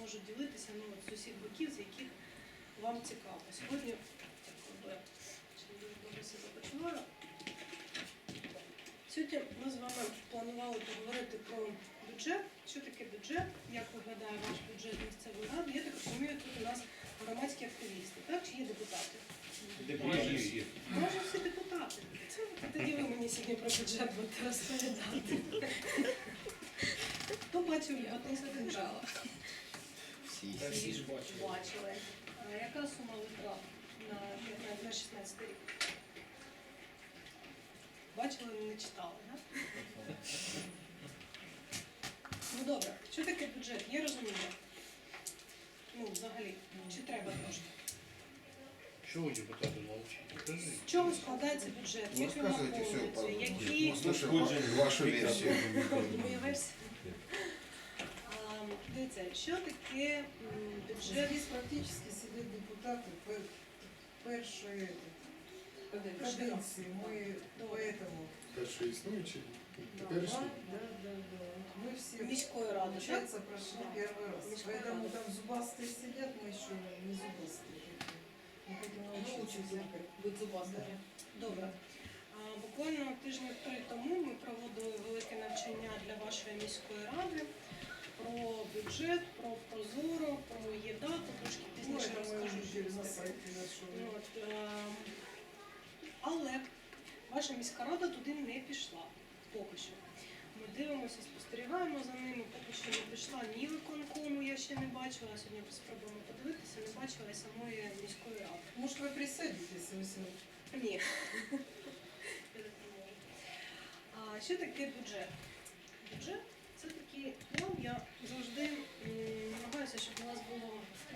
можуть ділитися ну, от з усіх боків, з яких вам цікаво. Сьогодні якби, я дуже добре себе. Сьогодні ми з вами планували поговорити про бюджет. Що таке бюджет, як виглядає ваш бюджет місцевої ради. Я так розумію, тут у нас громадські активісти, так? Чи є депутати? Депутати. Може всі депутати. Це тоді ви мені сьогодні про бюджет будете розповідати. Хто бачив його Та всі ж бачили. Бачили. А яка сума витрат на, на, на 16 рік? Бачили, але не читали, так? Ну добре, що таке бюджет? Є розуміння? Ну, взагалі, чи треба трошки? Що ви депутати мовчите? Кажи. З чого складається бюджет? Ну, Як він наповнюється? Які мы слушаем вашу версию. Моя версія. А, Дивіться, що таке м, бюджет? Здесь практически сидят депутаты пер- першої каденції. Ми поэтому Перший існуючий, да, теперішній. да, да, да. мы все, міської ради, так? получается, прошли Да. первый раз. Міської Поэтому ради. там зубастые сидят, мы еще не зубастые. такие. Мы хотим научиться Будь зубастими. Добре. А, Буквально тижнів три тому ми проводили велике навчання для вашої міської ради про бюджет, про прозоро, про єдату, трошки Ну, пізніше это мы розкажу. уже що це на таке. сайті нашли. Ну, От, е, але ваша міська рада туди не пішла поки що. Ми дивимося, спостерігаємо за ними, поки що не прийшла ні виконкому, я ще не бачила. Сьогодні спробуємо подивитися, не бачила і самої міської ради. Может, вы присадитесь, если Ні. Я так не можу. А що таке бюджет? Бюджет це такий план. Я завжди намагаюся, щоб у вас було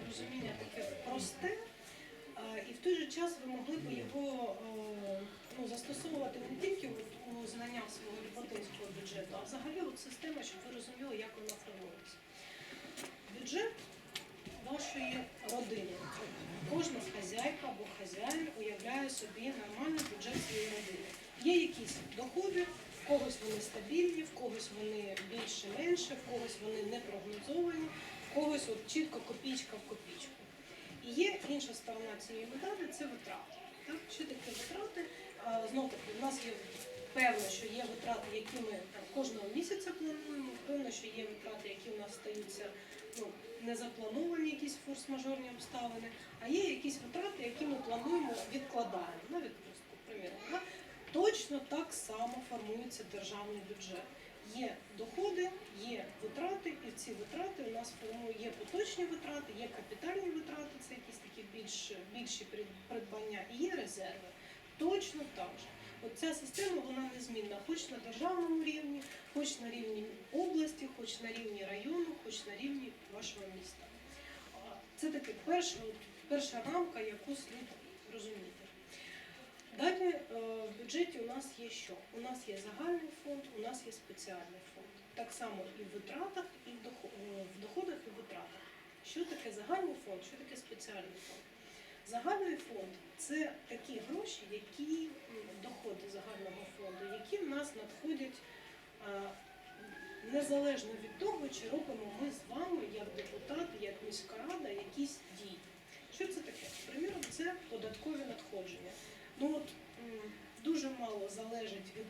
розуміння таке просте. І в той же час ви могли б його е, ну, застосовувати не тільки у знаннях свого ліпотинського бюджету, а взагалі от система, щоб ви розуміли, як вона формується. Бюджет вашої родини. Кожна хазяйка або хазяїн уявляє собі нормальний бюджет своєї родини. Є якісь доходи, в когось вони стабільні, в когось вони більше-менше, в когось вони не прогнозовані, в когось от чітко копійка в копійку. І є інша сторона цієї медалі це витрати. Так? Що таке витрати? Знову таки, в нас є певно, що є витрати, які ми там, кожного місяця плануємо, певно, що є витрати, які у нас стаються ну, незаплановані якісь форс-мажорні обставини, а є якісь витрати, які ми плануємо, відкладаємо на відпустку, приміром. Точно так само формується державний бюджет. Є доходи, є витрати, і ці витрати у нас формують є поточні витрати, є капітальні витрати, це якісь такі більш, більші придбання, і є резерви. Точно так же. От ця система вона незмінна, хоч на державному рівні, хоч на рівні області, хоч на рівні району, хоч на рівні вашого міста. Це таки перша, перша рамка, яку слід розуміти. Далі е, в бюджеті у нас є що? У нас є загальний фонд, у нас є спеціальний фонд. Так само і в витратах, і в е, доходах, і в витратах. Що таке загальний фонд, що таке спеціальний фонд? Загальний фонд це такі гроші, які доходи загального фонду, які в нас надходять е, незалежно від того, чи робимо ми з вами, як депутати, як міська рада, якісь дії. Що це таке? Приміром, це податкові надходження. Ну от дуже мало залежить від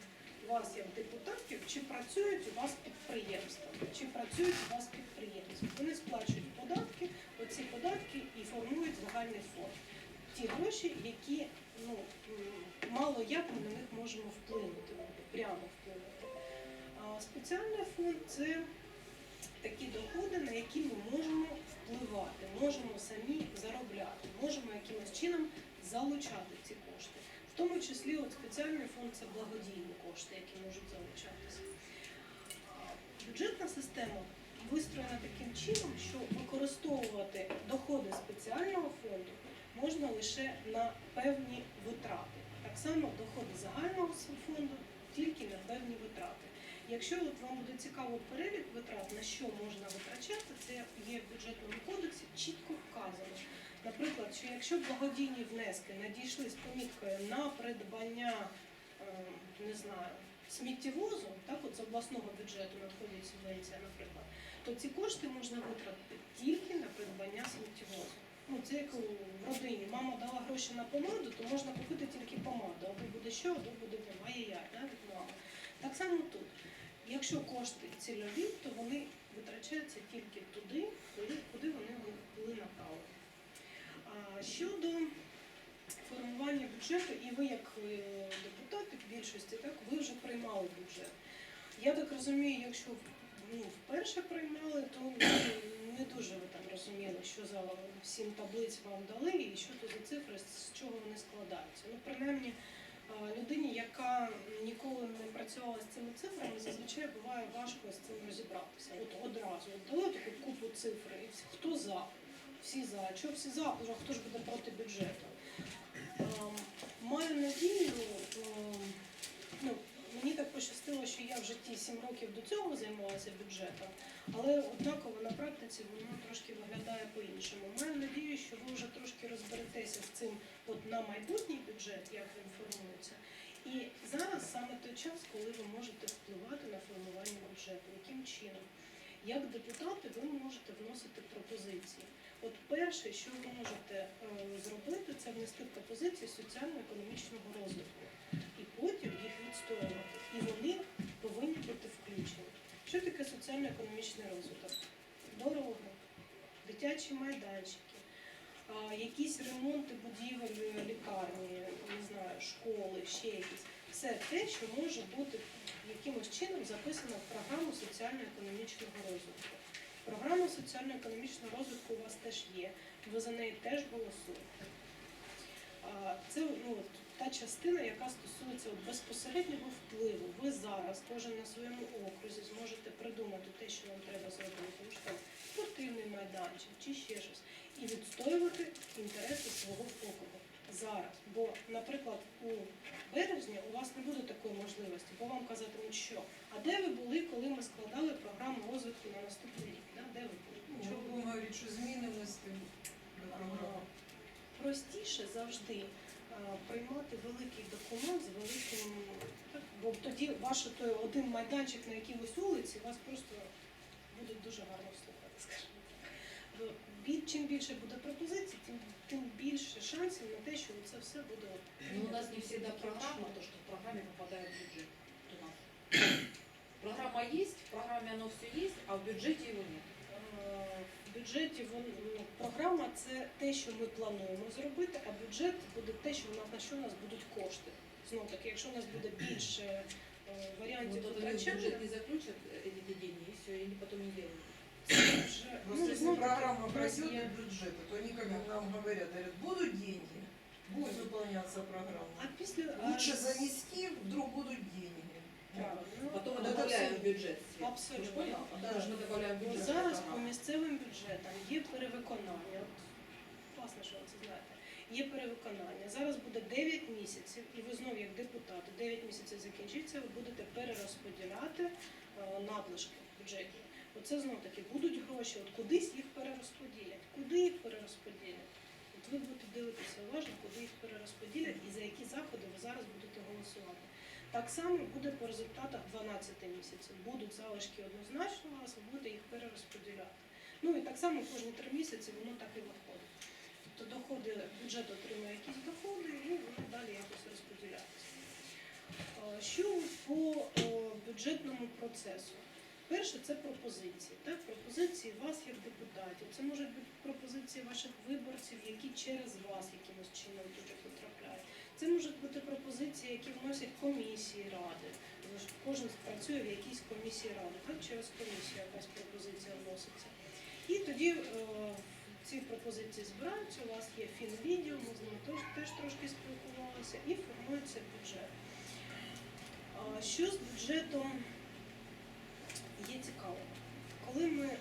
вас як депутатів, чи працюють у вас підприємства, чи працюють у вас підприємства. Вони сплачують податки, оці податки і формують загальний фонд. Ті гроші, які ну, мало як ми на них можемо вплинути, прямо вплинути. А спеціальний фонд це такі доходи, на які ми можемо впливати, можемо самі заробляти, можемо якимось чином залучати ці тому числі от спеціальний фонд це благодійні кошти, які можуть залучатися. Бюджетна система вистроєна таким чином, що використовувати доходи спеціального фонду можна лише на певні витрати. Так само доходи загального фонду тільки на певні витрати. Якщо от вам буде цікаво перелік витрат, на що можна витрачати, це є в бюджетному кодексі чітко вказано. Наприклад, що якщо благодійні внески надійшли з поміткою на придбання, е, не знаю, сміттєвозу, так от з обласного бюджету надходить субвенція, наприклад, то ці кошти можна витратити тільки на придбання сміттєвозу. Ну, це як у родині. Мама дала гроші на помаду, то можна купити тільки помаду. Або буде що, або буде немає я да, від мами. Так само тут. Якщо кошти цільові, то вони витрачаються тільки туди, куди вони були направлені. Щодо формування бюджету, і ви, як е, депутати більшості, так ви вже приймали бюджет. Я так розумію, якщо ну, вперше приймали, то ну, не дуже ви там розуміли, що за сім таблиць вам дали і що то за цифри, з чого вони складаються. Ну, принаймні, людині, яка ніколи не працювала з цими цифрами, зазвичай буває важко з цим розібратися. От одразу от дали таку купу цифр, і хто за? Всі за. Чого всі за? Хто ж буде проти бюджету? Ем, Маю надію, ем, ну, мені так пощастило, що я в житті 7 років до цього займалася бюджетом, але однаково на практиці воно трошки виглядає по-іншому. Маю надію, що ви вже трошки розберетеся з цим от на майбутній бюджет, як він формується. І зараз саме той час, коли ви можете впливати на формування бюджету. Яким чином? Як депутати ви можете вносити пропозиції. От перше, що ви можете е, зробити, це внести пропозиції соціально-економічного розвитку і потім їх відстоювати. І вони повинні бути включені. Що таке соціально-економічний розвиток? Дороги, дитячі майданчики, якісь ремонти будівель е, лікарні, не знаю, школи, ще якісь. Все те, що може бути якимось чином записано в програму соціально-економічного розвитку. Програма соціально-економічного розвитку у вас теж є, ви за неї теж голосуєте. Це ну, та частина, яка стосується безпосереднього впливу. Ви зараз, кожен на своєму окрузі, зможете придумати те, що вам треба зробити, що там спортивний майданчик чи ще щось, і відстоювати інтереси свого округу зараз. Бо, наприклад, у березні у вас не буде такої можливості, бо вам казатимуть, що а де ви були, коли ми складали програму розвитку на наступний рік? Да? Де ви були? Ну, Нічого будемо говорити, що зміни внести до програми. простіше завжди а, приймати великий документ з великим, бо тоді ваш той один майданчик на якійсь вулиці вас просто буде дуже гарно слухати, скажімо так Бо бі- чим більше буде пропозицій, тим, тим більше шансів на те, що це все буде. от Но Ну, у нас не всегда таким программа, чином. то, что в программе попадает в бюджет. Вот у нас. Программа есть, в программе оно все есть, а в бюджете его нет. Е, В бюджеті вон, ну, програма це те, що ми плануємо зробити, а бюджет буде те, що в нас на що у нас будуть кошти. Знову таки, якщо у нас буде більше е, варіантів Вот это они в витрачання, бюджет не заключат э, эти деньги, и все, и они потом не делают. це вже Просто если знов-таки, программа у нас пройдет є- из бюджета, то они как нам говорят, говорят, будут деньги, будет выполняться А программа. після а, Лучше занести, вдруг будут деньги. правильно. Ну, Потом мы это добавляем всё- в бюджет. Свет. Абсолютно. Ты ж понял? А Да. Потом же мы добавляем в Бо бюджет. зараз по программу. місцевим бюджетам є перевиконання. От, класно, що ви це знаєте. Є перевиконання. Зараз буде 9 місяців, і ви знову, як депутати, 9 місяців закінчиться, ви будете перерозподіляти е, надлишки бюджетні. Оце знов таки будуть гроші, от кудись їх перерозподілять. Куди їх перерозподілять? От ви будете дивитися уважно, куди їх перерозподілять і за які заходи ви зараз будете голосувати. Так само буде по результатах 12 місяців. Будуть залишки однозначно у вас, ви будете їх перерозподіляти. Ну і так само кожні три місяці воно так і виходить. Тобто доходи, бюджет отримує якісь доходи, і вони далі якось розподіляються. Що по бюджетному процесу? Перше, це пропозиції. Так? Пропозиції вас як депутатів. Це можуть бути пропозиції ваших виборців, які через вас якимось чином туди потрапляють. Це можуть бути пропозиції, які вносять комісії ради. Ви ж Кожен працює в якійсь комісії ради, так? через комісію якась пропозиція вноситься. І тоді е, ці пропозиції збираються, у вас є фінвідео, ми з ними теж, трошки спілкувалися, і формується бюджет. Що з бюджетом є цікаво? Коли ми е,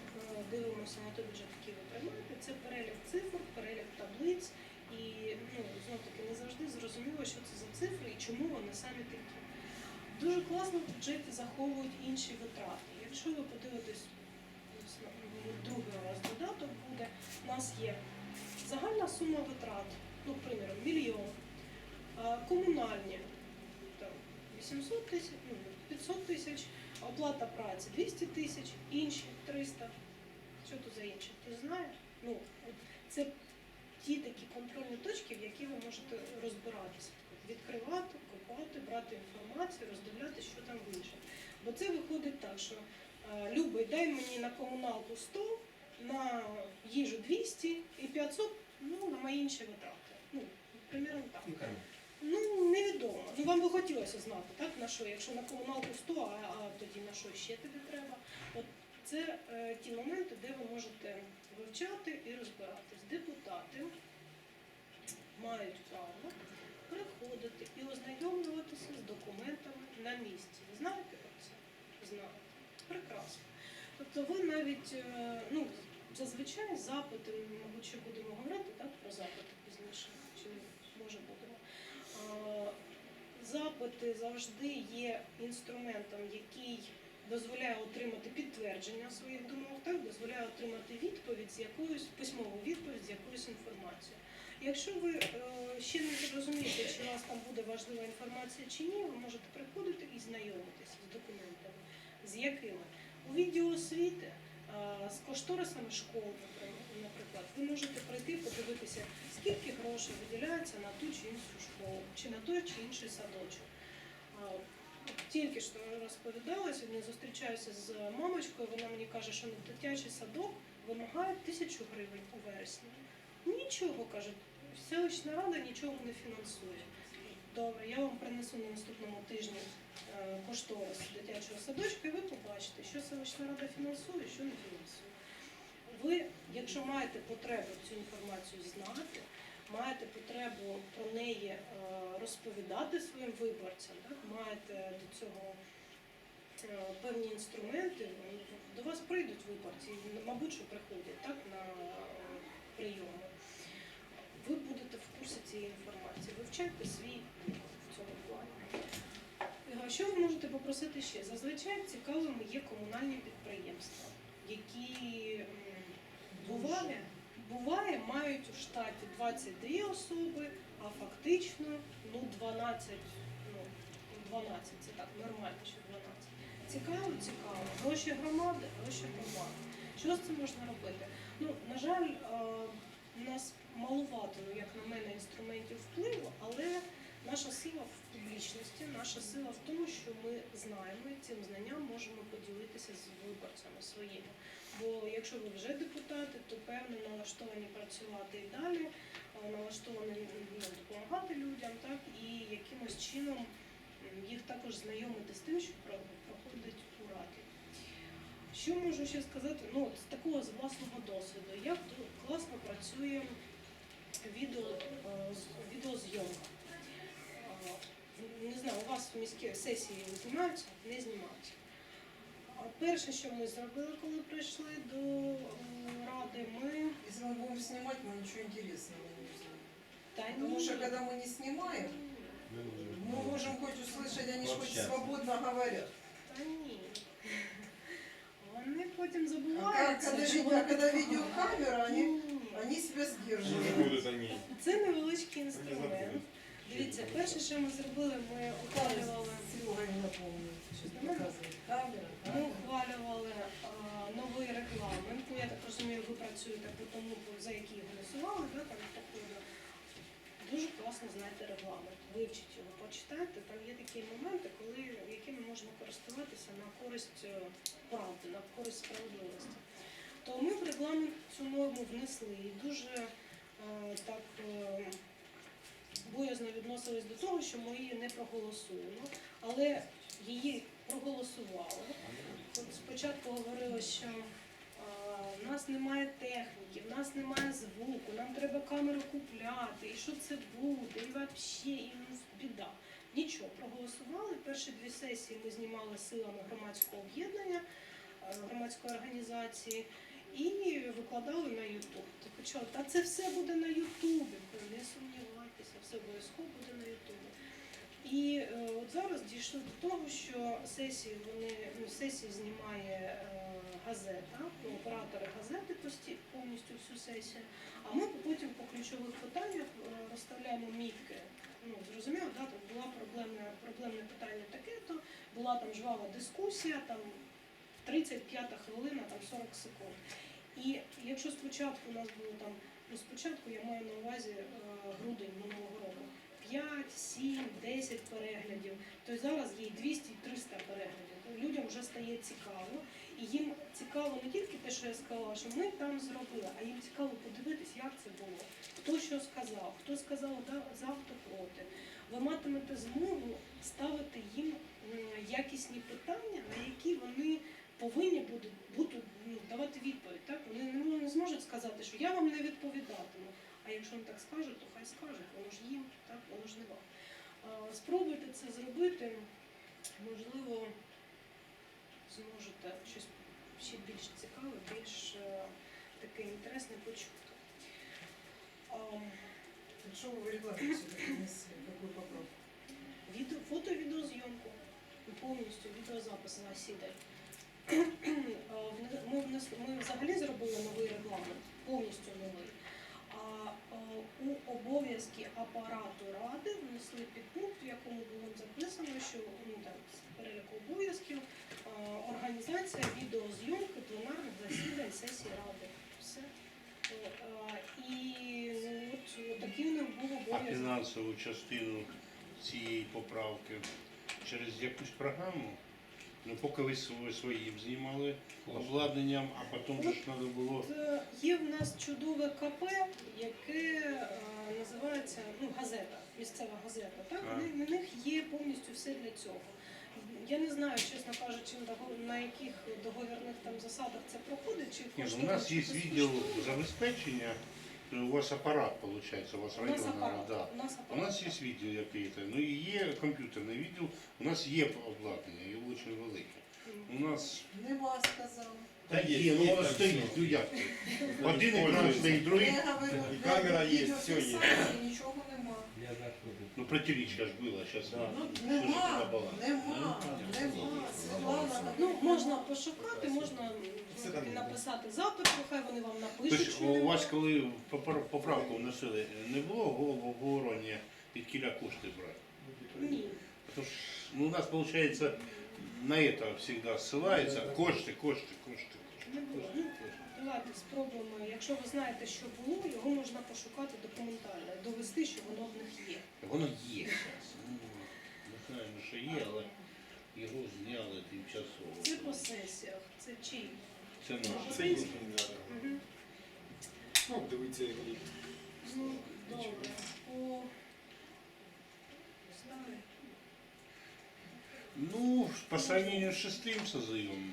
дивимося на той бюджет, який ви приймаєте, це перелік цифр, перелік таблиць, і ну, знов таки не завжди зрозуміло, що це за цифри і чому вони самі такі. Дуже класно в бюджеті заховують інші витрати. Якщо ви подивитесь, ну, другий вас додаток буде, у нас є загальна сума витрат, ну, приміром, мільйон, комунальні там, 800 тисяч, ну, 500 тисяч, Оплата праці 200 тисяч, інші 300. Що тут за інші? Ти знаєш? Ну, це ті такі контрольні точки, в які ви можете розбиратися. Відкривати, копати, брати інформацію, роздивлятися, що там іншому. Бо це виходить так, що е, Любий, дай мені на комуналку 100, на їжу 200 і 500 ну, на мої інші витрати. Ну, примірно так. Ну, невідомо. Ну, вам би хотілося знати, так, на що, якщо на комуналку 100, а, а тоді на що ще тобі треба. От це е, ті моменти, де ви можете вивчати і розбиратись. Депутати мають право приходити і ознайомлюватися з документами на місці. Ви знаєте про це? Знаєте. Прекрасно. Тобто ви навіть, е, ну, зазвичай запити, мабуть, ще будемо говорити так, про запити пізніше, чи може будемо. А, Запити завжди є інструментом, який дозволяє отримати підтвердження своїх думок, так, дозволяє отримати відповідь з якоюсь письмову відповідь з якоюсь інформацією. Якщо ви е, ще не розумієте, чи у вас там буде важлива інформація чи ні, ви можете приходити і знайомитися з документами, з якими у відділу освіти, е, з кошторисами школ, наприклад, ви можете прийти подивитися, скільки грошей виділяється на ту чи іншу школу, чи на той чи інший садочок. Тільки що розповідала, сьогодні зустрічаюся з мамочкою, вона мені каже, що на дитячий садок вимагає тисячу гривень у вересні. Нічого, каже, селищна рада нічого не фінансує. Добре, я вам принесу на наступному тижні е, кошторис дитячого садочка, і ви побачите, що селищна рада фінансує, що не фінансує. Ви, якщо маєте потребу цю інформацію знати, маєте потребу про неї е, розповідати своїм виборцям, маєте до цього е, певні інструменти, ну, до вас прийдуть виборці, мабуть, що приходять так, на е, прийоми. Ви будете в курсі цієї інформації, вивчайте свій в цьому плані. Що ви можете попросити ще? Зазвичай цікавими є комунальні підприємства, які м, буває, мають у штаті 22 особи, а фактично ну, 12, ну, 12, це так нормально, що 12. Цікаво, цікаво. Гроші громади, гроші громади. Що з цим можна робити? Ну, на жаль, е, у нас малувато, ну, як на мене, інструментів впливу, але наша сила в публічності, наша сила в тому, що ми знаємо і цим знанням можемо поділитися з виборцями своїми. Бо якщо ви вже депутати, то певно налаштовані працювати і далі, налаштовані ну, допомагати людям, так і якимось чином їх також знайомити з тим, що проходить у раді. Що можу ще сказати? Ну, з такого з власного досвіду, як класно працює відео, е, відеозйомка. Е, Не знаю, у вас в міській сесії знімаються? Не знімаються. А перше, що ми зробили, коли прийшли до е, ради, ми Если мы будем снимать, мы ничего интересного не узнаем. та Потому ні. что когда мы не снимаем, мы можем хоть услышать, они ж хоть Вообще. свободно говорят. Та ні. Вони потім А как- забуваються. когда, що видео, вони когда таке видеокамера, они, Ні. они себя Не сдерживают. будут они. Це невеличкий Они інструмент. Дивіться, перше, що ми зробили, ми ухвалювали, ми ухвалювали а, новий регламент. Ну, я так розумію, ви працюєте по тому, за який голосували, да, там походу. Дуже класно знаєте регламент. Вивчіть його, почитайте. Там є такі моменти, коли якими можна користуватися на користь е, правди, на користь справедливості. То ми в регламент цю норму внесли і дуже е, так. Боязно відносились до того, що ми її не проголосуємо, але її проголосували. От спочатку говорили, що в нас немає техніки, в нас немає звуку, нам треба камеру купляти, і що це буде, і взагалі, і ну, біда. Нічого, проголосували. Перші дві сесії ми знімали силами громадського об'єднання, е, громадської організації і викладали на Ютуб. Ти почала, та це все буде на Ютубі. Не сумнівайтеся, все обов'язково буде на Ютубі. І е, от зараз дійшли до того, що сесії вони ну, сесії знімає е, газета, ну, оператори газети пості, повністю всю сесію. А ми потім по ключових питаннях е, розставляємо мітки. Ну, зрозуміло, да, тут була проблемне, проблемне питання таке, то була там жвава дискусія, там 35 хвилина, там 40 секунд. І якщо спочатку у нас було там, ну спочатку я маю на увазі е, грудень минулого року, 5, 7, 10 переглядів, то зараз є 200-300 переглядів. Людям вже стає цікаво. І їм цікаво не тільки те, що я сказала, що ми там зробили, а їм цікаво подивитись, як це було, хто що сказав, хто сказав за, проти. Ви матимете змогу ставити їм якісні питання, на які вони повинні будуть, будуть ну, давати відповідь. Так? Вони не, не зможуть сказати, що я вам не відповідатиму. А якщо вони так скажуть, то хай скажуть, воно ж їм, так, воно ж не вам. Спробуйте це зробити, можливо, зможете щось ще більш цікаве, більш е, таке інтересне почути. А, Что вы в регламент сюда принесли? Какую поправку? Фото, відеозйомку, повністю відеозапис на сідай. Ми, ми взагалі зробили новий регламент, повністю новий. А у обов'язки апарату ради внесли підпункт, в якому було записано, що ну, там, з переліку обов'язків організація відеозйомки пленарних засідань сесії ради. Все. І ну, от, такий у них був А фінансову частину цієї поправки через якусь програму? Ну, поки ви сво- своїм знімали обладнанням, а потім же ж треба було. От, е, Є в нас чудове КП, яке е, називається ну, газета, місцева газета. Так? А. Вони- На них є повністю все для цього. Я не знаю, чесно кажучи, на дого- на яких договірних там засадах це проходить, чи Ні, ну, у нас чи є відділ безкоштовно. забезпечення, е, у вас апарат, виходить, у вас У нас районна, апарат. да. У нас У апарат. нас є відділ який-то, ну і є комп'ютерний відділ, у нас є обладнання, і дуже велике. У нас Нема, сказал. та Та є, є, ну воно там стоїть, всё. ну як це? Ну, Один екран стоїть, другий. Я говорю, І камера є, всё є. відеофіксації Нічого нема. Я заходив. Ну протирічка ж була, зараз. Да. Ну, нема, нема, нема. Світлана, Ну, можна пошукати, можна Це написати запит, хай вони вам напишуть. Що у вас, коли попар- поправку вносили, не було го- обговорення, від кіля кошти брати? Ні. Потому что, ну, у нас, получается, на это всегда ссылается. Кошти, кошти, кошти. Не було. Ну, Давайте спробуємо. Якщо ви знаєте, що було, його можна пошукати документально, довести, що воно в них є. Воно є зараз. Ну, не знаємо, що є, але його зняли тимчасово. Це по сесіях, це чий? Це наше. Це їхній, да. Угу. Ну, дивіться, як їх. Ну, добре. По старий. Ну, по сравнению с шестым созывом,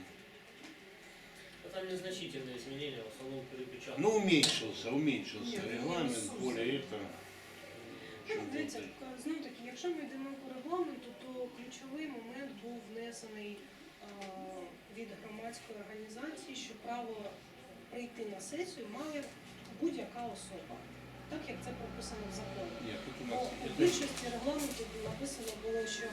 А Там незначительные изменения, в основном перепечатка. ну, уменьшился, уменьшился Нет, ну, регламент, Иисус. более это. Ну, чем дивіться, вот знову таки, якщо ми йдемо по регламенту, то ключовий момент був внесений а, від громадської організації, що право прийти на сесію має будь-яка особа, так як це прописано в законі. У Бо у більшості регламентів написано було, що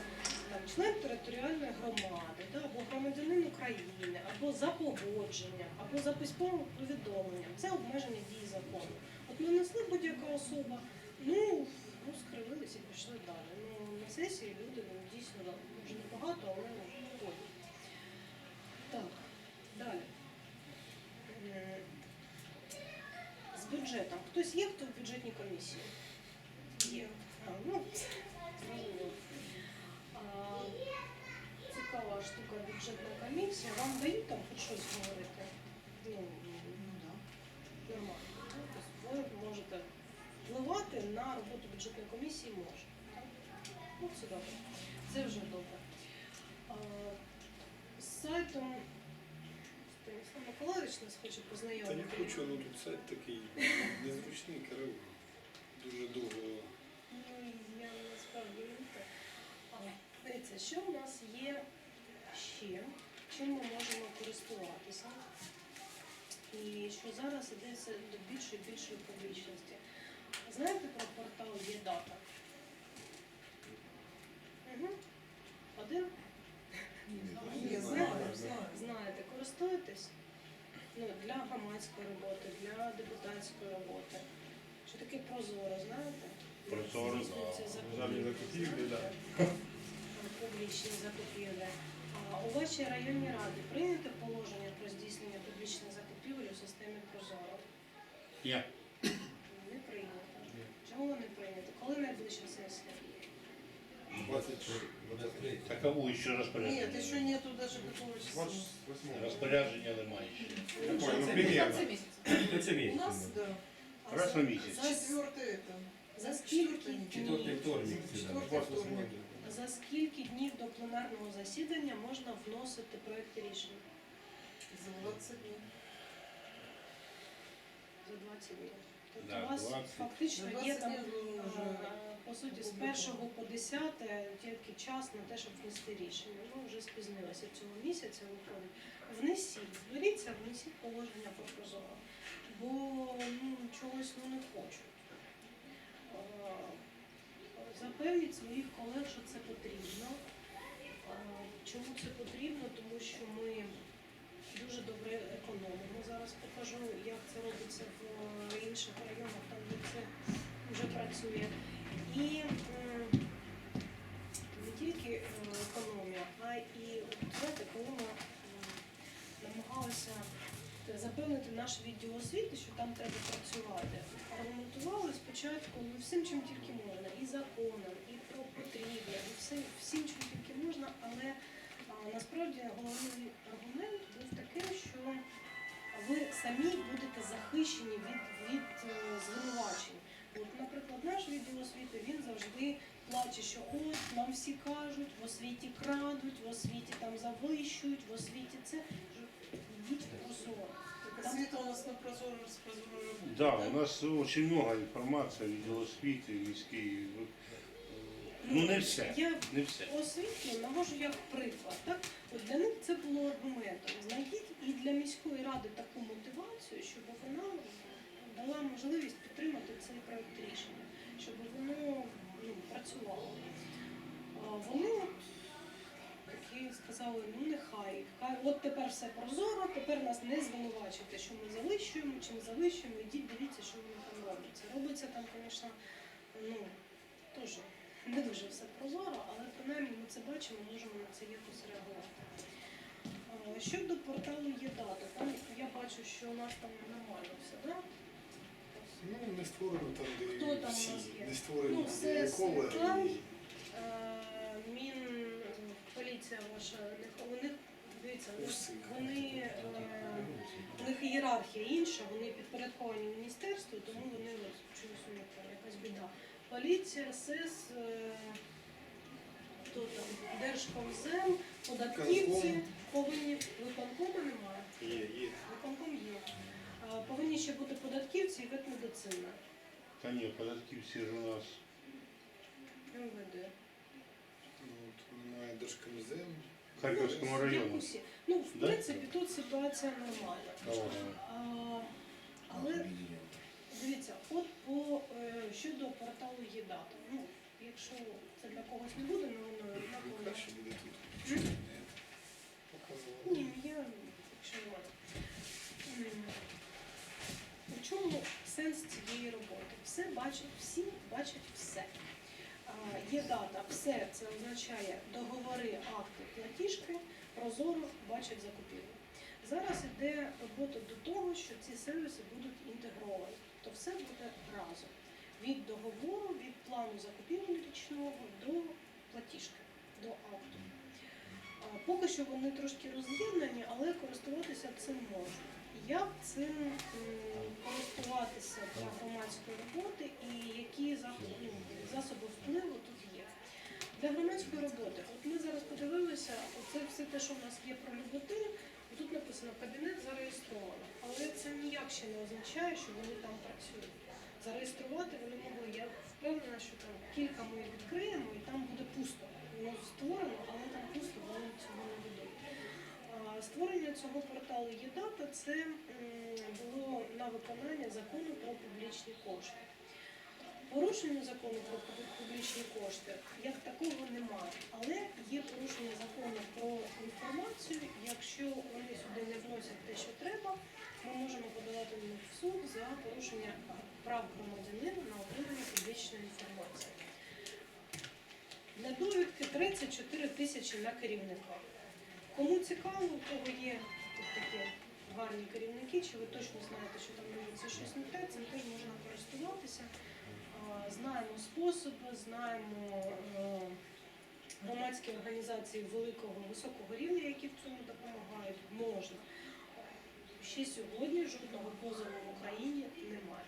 там член територіальної громади, да, або громадянин України, або за погодженням, або за письмовим повідомленням. Це обмеження дії закону. От ми внесли будь-яка особа, ну, ну скривилися і пішли далі. Ну, на сесії люди ну, дійсно да, може небагато, але ну. Так, далі. Е, З бюджетом. Хтось є, хто в бюджетній комісії? Є. А, ну, зрозуміло. Цікава штука бюджетна комісія. Вам дають там хоч щось говорити? Ну, Ну, да. нормально. Тобто ви можете впливати на роботу бюджетної комісії так? Ну, це добре. Це вже добре. Сайтом Станіслав Миколаївич нас хоче Та не хочу, ну тут сайт такий незручний, керив. Дуже довго. Ну, я насправді не так. Дивіться, що у нас є ще, чим ми можемо користуватися, і що зараз все до більшої і більшої публічності. Знаєте про портал є дата? Угу. Один? Ні, знаю, знаю. Знаєте, користуєтесь? Ну, для громадської роботи, для депутатської роботи. Що таке прозоро, знаєте? Прозоро, закон. Закупівлі, да. Публічні закупівлі. У вашій районній раді прийнято положення про здійснення публічних закупівель у системі Прозоро? Я. Не прийнято. Чому не прийнято? Коли найближча сесія? 23. Такову ще Нет, розпорядження. еще нету даже такого числа. Розпорядження немає ще. Я понял, ну В примерно. конце месяца. У нас, да. А Раз за- на місяць. За, Четвертое это. за скільки Четвертый днів, вторник. Четвертый вторник. за скільки днів до пленарного засідання можна вносити проекти рішення? За 20 дней. За 20 днів. Тобто у вас фактично є там уже... По суті, з першого по десяте тільки час на те, щоб внести рішення. Ну, вже спізнилося цього місяця виходить. Внесіть, зберіться, внесіть положення про прозоро. Бо ну, чогось ну, не хочуть. Запевніть своїх колег, що це потрібно. Чому це потрібно? Тому що ми дуже добре економимо. Зараз покажу, як це робиться в інших районах, там де це вже працює. І не тільки е, економія, а і знаєте, коли ми намагалися запевнити наш відділ освіти, що там треба працювати. Аргументували спочатку ну, всім, чим тільки можна, і законом, і про потрібне, і все, всім, чим тільки можна, але а, насправді головний аргумент був що ви самі будете захищені від, від е, звинувачень. От, наприклад, наш відділ освіти він завжди плаче, що от нам всі кажуть, в освіті крадуть, в освіті там завищують, в освіті це. Йдіть в прозоро. Так, у нас на прозоре работает. Да, у нас очень много информации, відділ освіти, міський. Ну не все. Я Не все. освітлю навожу як приклад. Так? От для них це було аргументом. Знайдіть і для міської ради таку мотивацію, щоб вона дала можливість підтримати цей проект рішення, щоб воно ну, працювало. А Вони от такі сказали, ну нехай, хай от тепер все прозоро, тепер нас не звинувачуйте, що ми завищуємо, чим завищуємо, ідіть дивіться, що воно там робиться. Робиться там, звісно, ну, теж не дуже все прозоро, але принаймні ми це бачимо, можемо на це якось реагувати. Щодо порталу ЄДАТа, там я бачу, що у нас там нормально все, так? Ну, не створено там, де Хто там у нас є? не створено, Ну, це екологи. Світлан. Е, Мін, поліція ваша, у них, дивіться, у них- вони, е, у них ієрархія інша, вони підпорядковані міністерству, тому вони от чогось у них там якась біда. Поліція, СЕС, е, хто там, Держкомзем, податківці повинні, виконкому немає, Є, є. виконком є. Повинні ще бути податківці і ветмедицина. Та ні, податківці ж у нас. МВД. Ну, от немає Держкомзем. В Харківському Ну, районі. усі. Ну, в Да? принципі, тут ситуація нормальна. А, але дивіться, от по е, щодо порталу ЄДАТа. Ну, якщо це для когось не буде, ну воно однаково. краще буде тут. Ні, я якщо. М, У чому сенс цієї роботи? Все бачать, всі бачать все. Є дата, все це означає договори, акти, платіжки, прозоро бачать закупівлю. Зараз йде робота до того, що ці сервіси будуть інтегровані. Тобто все буде разом. Від договору, від плану закупівель річного до платіжки, до акту. Поки що вони трошки роз'єднані, але користуватися цим можна. Як цим користуватися для громадської роботи і які засоби впливу тут є? Для громадської роботи, от ми зараз подивилися, оце все те, що в нас є про люботи, тут написано кабінет зареєстровано. Але це ніяк ще не означає, що вони там працюють. Зареєструвати вони могли. Я впевнена, що там кілька ми відкриємо і там буде пусто. Воно створено, але там пусто, вони цього не ведуть. Створення цього порталу ЄДАТА це було на виконання закону про публічні кошти. Порушення закону про публічні кошти як такого немає, але є порушення закону про інформацію. Якщо вони сюди не вносять те, що треба, ми можемо подавати на в суд за порушення прав громадянина на отримання публічної інформації. Для довідки 34 тисячі на керівника. Кому цікаво, у кого є такі гарні керівники, чи ви точно знаєте, що там робиться щось не те, цим теж можна користуватися. Знаємо способи, знаємо е, громадські організації великого високого рівня, які в цьому допомагають, можна. Ще сьогодні жодного позову в Україні немає.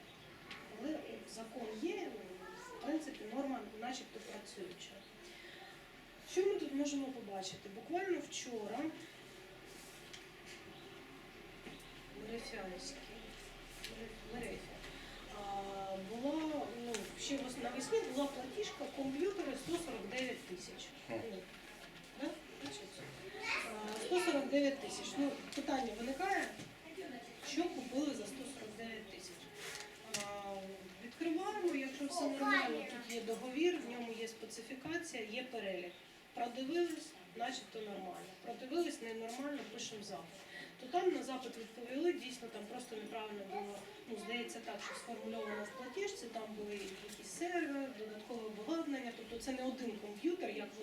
Але закон є, в принципі, норма начебто працююча. Що ми тут можемо побачити? Буквально вчора Мерефянський, Мерефя, була, ну, ще вос- навесні була платіжка комп'ютери 149 тисяч. Да? Бачите? А, 149 тисяч. Ну, питання виникає, що купили за 149 тисяч. Відкриваємо, якщо все нормально, тут є договір, в ньому є специфікація, є перелік. Продивились, начебто нормально. Продивились ненормально, пишемо запит. То там на запит відповіли, дійсно там просто неправильно було, ну здається так, що сформульовано в платіжці, там були якісь сервери, додаткове обладнання, тобто це не один комп'ютер, як